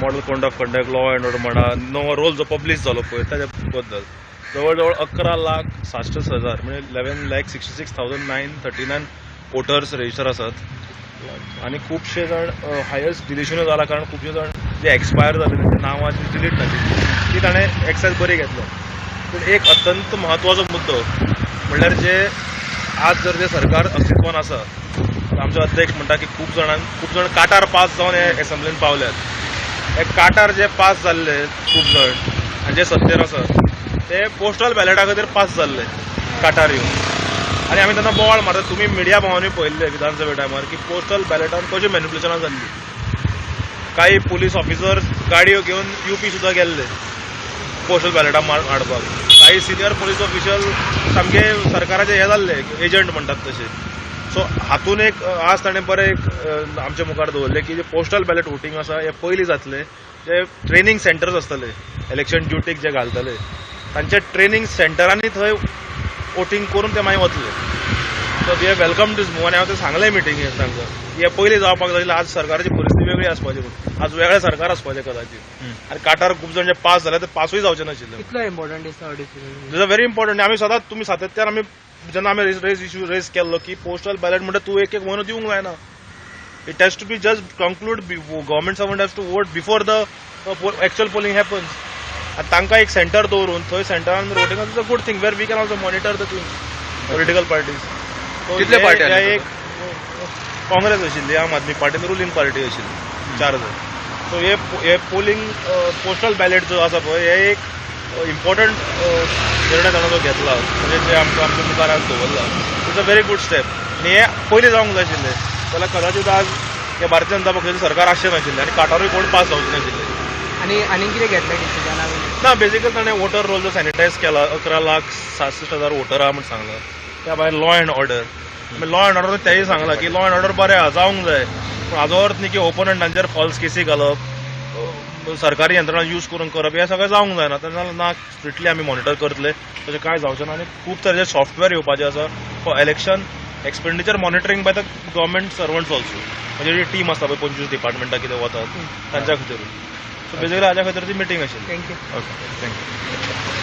Model code of conduct law and order म्हणा नवो role जो पब्लीश जालो पळय ताच्या बद्दल जवळ जवळ अकरा लाख साश्ट हजार म्हणजे eleven lakh sixty six thousand nine thirty nine voters register आसात आणि खुबशे जण हायस्ट डिलिशनूय जालां कारण खुबशे जण जे एक्सपायर जाले त्यांच्या नांवाची डिलीट जाली ती ताणें एक्सायज बरी घेतलो. पूण एक अत्यंत म्हत्वाचो मुद्दो म्हणल्यार जे आज जर जे सरकार अस्तित्वान आसा तर आमचे अध्यक्ष म्हणटा की खूब जाणांक खूब जाण काटार पास जावन हे एसेंब्लीन पावल्यात. हे काटार जे पास जाल्ले खूब जण आनी जे सत्तेर आसा ते पोस्टल बॅलेटा खातीर पास जाल्ले काटार येवन आनी आमी तेन्ना बोवाळ मारतात तुमी मिडिया भावांनी पळयल्ले विधानसभे टायमार की पोस्टल बॅलेटान कशी मॅनिपुलेशनां जाल्ली काही पुलीस ऑफिसर्स गाडयो घेवन युपी सुद्दां गेल्ले पोस्टल बॅलेटा हाडपाक काही सिनियर पुलीस ऑफिशियल सामके सरकाराचे हे जाल्ले एजंट म्हणटात तसे. सो हातून एक आज ताणें बरें एक अ, आमच्या मुखार दवरलें की जे पोस्टल बॅलेट वोटींग आसा हे पयलीं जातले जे ट्रेनींग सेंटर्स आसतले इलेक्शन ड्युटीक जे घालतले तांचे ट्रेनींग सेंटरांनी थंय वोटींग करून ते मागीर वतले. So they welcome this move आनी हांव ते सांगलें मिटिंगेन तांकां हे पयलीं जावपाक जाय आज सरकाराची परिस्थिती वेगळी आसपाची म्हणून आज वेगळें सरकार आसपाचें कदाचित. आनी काटार खूब जाण जे पास जाले ते पासूय जावचे नाशिल्ले. कितलो इम्पॉर्टंट दिसता decision this a very important आमी सदांच तुमी सातत्यान आमी आमी रेज रेज इश्यू रेज केल्लो की पोस्टल बॅलेट म्हणटा तूं एक एक म्हयनो दिवंक जायना it has to be just conclude government servant has to vote before the actual polling happens आनी तांकां एक सेंटर दवरून थंय सेंटरान voting is a good thing where we can also monitor the thing political parties कितले आसले एक काँग्रेस आशिल्ली आम आदमी पार्टी रुलींग पार्टी आशिल्ली चार जण सो हे हे पोलिंग पोस्टल बॅलेट जो आसा पळय हे एक इम्पॉर्टंट निर्णय ताणें जो घेतला म्हणजे जे आमकां आमच्या मुखार आज दवरला it's a very good step आनी हे पयलीं जावंक जाय आशिल्लें जाल्यार कदाचित आज हे भारतीय जनता पक्षाचें सरकार आसचें नाशिल्लें आनी काटारूय कोण पास जावचे नाशिल्ले आनी आनी कितें घेतलें डिसिजन ना बेसिकली ताणें वोटर रोल जो सॅनिटायज केला अकरा लाख सासष्ट हजार वोटर आहा म्हण सांगला. त्या भायर law and order law and order तेय सांगला की लॉ अँड ऑर्डर बरें आहा जावंक जाय. पूण हाजो अर्थ न्ही की ओपोनंटांचेर फॉल्स केसी घालप सरकारी यंत्रणा यूज करून करप हे सगळें जावंक जायना तेन्ना ना स्ट्रिक्टली आमी मॉनिटर करतले तशें कांय जावचें ना आनी खूब तरेचे सॉफ्टवेअर येवपाचें आसा for election expenditure monitoring by the government servants also म्हणजे जी टीम आसता पळय पंचवीस डिपार्टमेंटां कितें वतात तांच्या खातीर सो बेसिकली हाज्या खातीर ती मिटींग आशिल्ली थँक्यू ओके थँक्यू